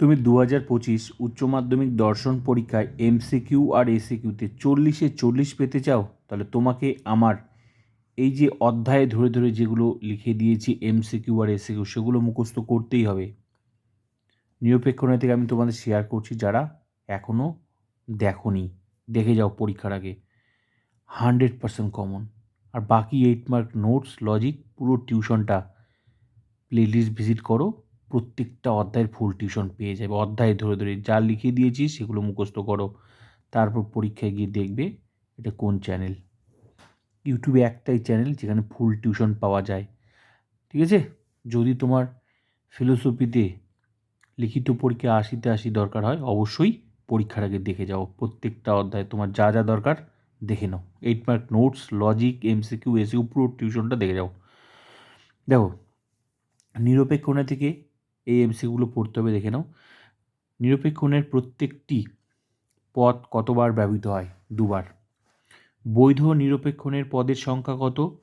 তুমি দু হাজার পঁচিশ উচ্চ মাধ্যমিক দর্শন পরীক্ষায় এমসিকিউ আর এসিকিউতে চল্লিশে চল্লিশ পেতে চাও, তাহলে তোমাকে আমার এই যে অধ্যায়ে ধরে ধরে যেগুলো লিখে দিয়েছি এমসিকিউ আর এসিকিউ সেগুলো মুখস্থ করতেই হবে। নিরপেক্ষ থেকে আমি তোমাদের শেয়ার করছি, যারা এখনও দেখোনি, দেখে যাও পরীক্ষার আগে। হান্ড্রেড পার্সেন্ট কমন আর বাকি এইট মার্ক নোটস লজিক পুরো টিউশনটা প্লেলিস্ট ভিজিট করো। প্রত্যেকটা অধ্যায়ের ফুল টিউশন পেয়ে যাবে। অধ্যায় ধরে ধরে যা লিখে দিয়েছি সেগুলো মুখস্থ করো। তারপর পরীক্ষায় গিয়ে দেখবে এটা কোন চ্যানেল ইউটিউবে একটাই চ্যানেল যেখানে ফুল টিউশন পাওয়া যায়। ঠিক আছে? যদি তোমার ফিলোসফিতে লিখিত পরীক্ষা আশিতে আশি দরকার হয়, অবশ্যই পরীক্ষার আগে দেখে যাও। প্রত্যেকটা অধ্যায় তোমার যা যা দরকার দেখে নাও। Eight mark notes logic MCQ SAQ পুরো টিউশনটা দেখে যাও। দেখো, নিরপেক্ষ থেকে এই এমসিগুলো পড়তে হবে, দেখে নাও। নিরপেক্ষণের প্রত্যেকটি পদ কতবার ব্যবহৃত হয়? দুবার। বৈধ নিরপেক্ষণের পদের সংখ্যা কত?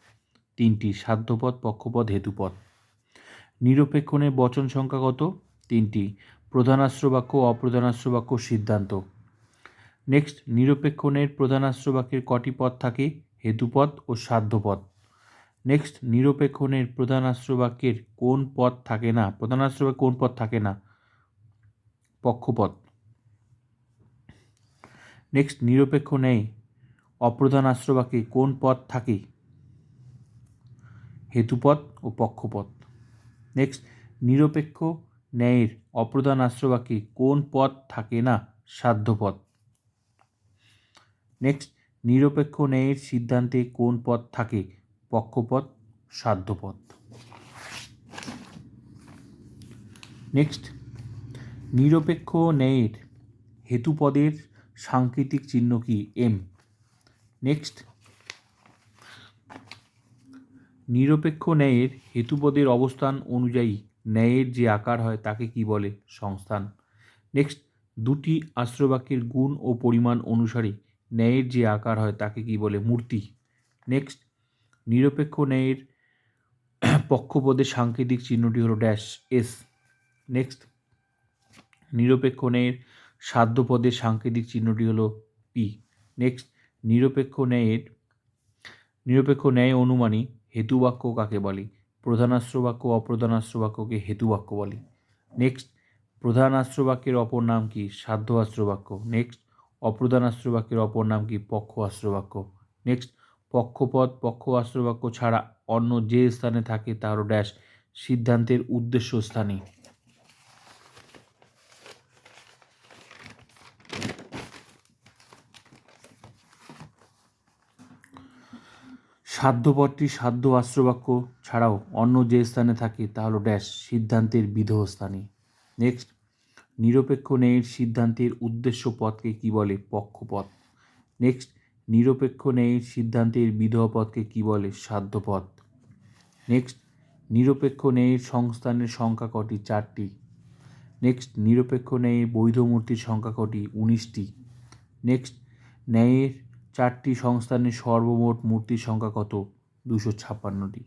তিনটি। সাধ্যপদ, পক্ষপদ, হেতুপদ। নিরপেক্ষণের বচন সংখ্যা কত? তিনটি। প্রধানাস্ত্র বাক্য, অপ্রধানাস্ত্র বাক্য, সিদ্ধান্ত। নেক্সট নিরপেক্ষণের প্রধানাস্ত্র বাক্যের কটি পদ থাকে? হেতুপদ ও সাধ্যপদ। নেক্সট নিরপেক্ষণের প্রধানাস্ত্র বাক্যের কোন পদ থাকে না? প্রধানাস্ত্র বাক্যে কোন পদ থাকে না? পক্ষপদ নেক্সট নিরপেক্ষ নেই অপ্রধান আশ্রবাক্যে কোন পদ থাকে? হেতুপদ ও পক্ষপদ নেক্সট নিরপেক্ষ ন্যায়ের অপ্রধান আশ্রবাক্যে কোন পদ থাকে না? সাধ্যপদ নেক্সট নিরপেক্ষ ন্যায়ের সিদ্ধান্তে কোন পদ থাকে? পক্ষপদ সাধ্যপদ নেক্সট নিরপেক্ষ ন্যায়ের হেতুপদের সাংকেতিক চিহ্ন কি? এম নেক্সট নিরপেক্ষ ন্যায়ের হেতুপদের অবস্থান অনুযায়ী ন্যায়ের যে আকার হয় তাকে কি বলে? সংস্থান। নেক্সট দুটি আশ্রবাক্যের গুণ ও পরিমাণ অনুসারে ন্যায়ের যে আকার হয় তাকে কি বলে? মূর্তি। নেক্সট নিরপেক্ষ ন্যায়ের পক্ষপদের সাংকেতিক চিহ্নটি হলো ড্যাশ এস নেক্সট নিরপেক্ষ ন্যায়ের সাধ্যপদের সাংকেতিক চিহ্নটি হলো পি নেক্সট নিরপেক্ষ ন্যায়ের, নিরপেক্ষ ন্যায় অনুমানী হেতুবাক্য কাকে বলে? প্রধানাস্ত্র বাক্য অপ্রধানাস্ত্র বাক্যকে হেতুবাক্য বলে। নেক্সট প্রধানাস্ত্র বাক্যের অপর নাম কি? সাধ্য আস্ত্র বাক্য নেক্সট অপ্রধানাস্ত্র বাক্যের অপর নাম কি? পক্ষ আস্ত্র বাক্য নেক্সট পক্ষপদ পক্ষ আস্ত্র বাক্য ছাড়া অন্য যে স্থানে থাকে তারও ড্যাশ সিদ্ধান্তের উদ্দেশ্য স্থানে সাধ্যপদটি সাধ্য আশ্রবাক্য ছাড়াও অন্য যে স্থানে থাকে তা হলো ড্যাশ সিদ্ধান্তের বিধহ স্থানে নেক্সট নিরপেক্ষ ন্যায়ের সিদ্ধান্তের উদ্দেশ্য পদকে কী বলে? পক্ষপথ। নেক্সট নিরপেক্ষ ন্যায়ের সিদ্ধান্তের বিধহ পদকে কী বলে সাধ্যপদ নেক্সট নিরপেক্ষ ন্যায়ের সংস্থানের সংখ্যা কটি? চারটি। নেক্সট নিরপেক্ষ ন্যায়ের বৈধ মূর্তির সংখ্যা কটি? উনিশটি। নেক্সট ন্যায়ের চারটি সংস্থানের সর্বমোট মূর্তির সংখ্যা কত? দুশো ছাপ্পান্নটি।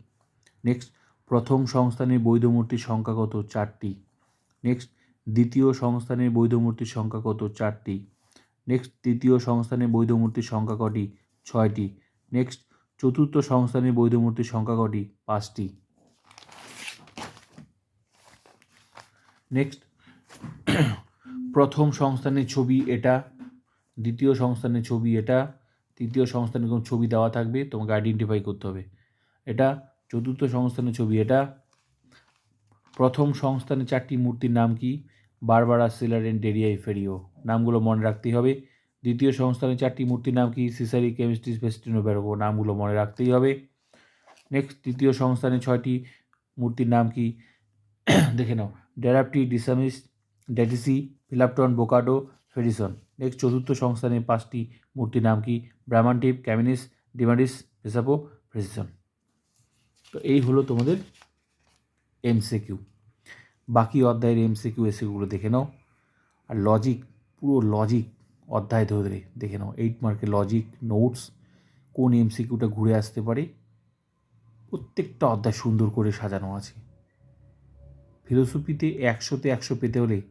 নেক্সট প্রথম সংস্থানের বৈধ মূর্তির সংখ্যা কত? চারটি। নেক্সট দ্বিতীয় সংস্থানের বৈধ মূর্তির সংখ্যা কত? চারটি। নেক্সট তৃতীয় সংস্থানের বৈধ মূর্তির সংখ্যা কটি? ছয়টি। নেক্সট চতুর্থ সংস্থানের বৈধ মূর্তির সংখ্যা কটি? পাঁচটি। নেক্সট প্রথম সংস্থানের ছবি এটা, দ্বিতীয় সংস্থানের ছবি এটা, তৃতীয় সংস্থানের কোনো ছবি দেওয়া থাকবে, তোমাকে আইডেন্টিফাই করতে হবে। এটা, চতুর্থ সংস্থানের ছবি এটা, প্রথম সংস্থানের চারটি মূর্তির নাম কি? বারবারা সিলার এন্ড ডেরিয়াই ফেরিও। নামগুলো মনে রাখতেই হবে। দ্বিতীয় সংস্থানের চারটি মূর্তির নাম কি? সিসারি কেমিস্ট্রি ফেস্টিনো বেরোবো নামগুলো মনে রাখতেই হবে। নেক্সট তৃতীয় সংস্থানের ছয়টি মূর্তির নাম কি? দেখে নাও। ডেরাপটি, ডিসামিস, ডেটিসি, ফিলাপটন, বোকাডো, ফেডিসন। নেক্সট চতুর্থ সংস্থানের পাঁচটি মূর্তির নাম কি? ব্রাহ্মান্টিভ ক্যামিনিস, ডিমান্ডিস, ভেসাপো প্রেসিশন তো এই হলো তোমাদের এমসিকিউ বাকি অধ্যায়ের এমসিকিউ এসিকিউগুলো দেখে নাও। আর লজিক পুরো লজিক অধ্যায় ধরে ধরে দেখে নাও। এইট মার্কের লজিক নোটস কোন এমসিকিউটা ঘুরে আসতে পারে। প্রত্যেকটা অধ্যায় সুন্দর করে সাজানো আছে। ফিলোসফিতে একশোতে একশো পেতে হলে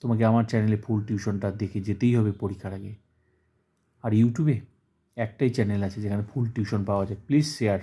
তোমাকে আমার চ্যানেলে ফুল টিউশনটা দেখে যেতেই হবে পরীক্ষার আগে। আর ইউটিউবে একটাই চ্যানেল আছে যেখানে ফুল টিউশন পাওয়া যায়। Please share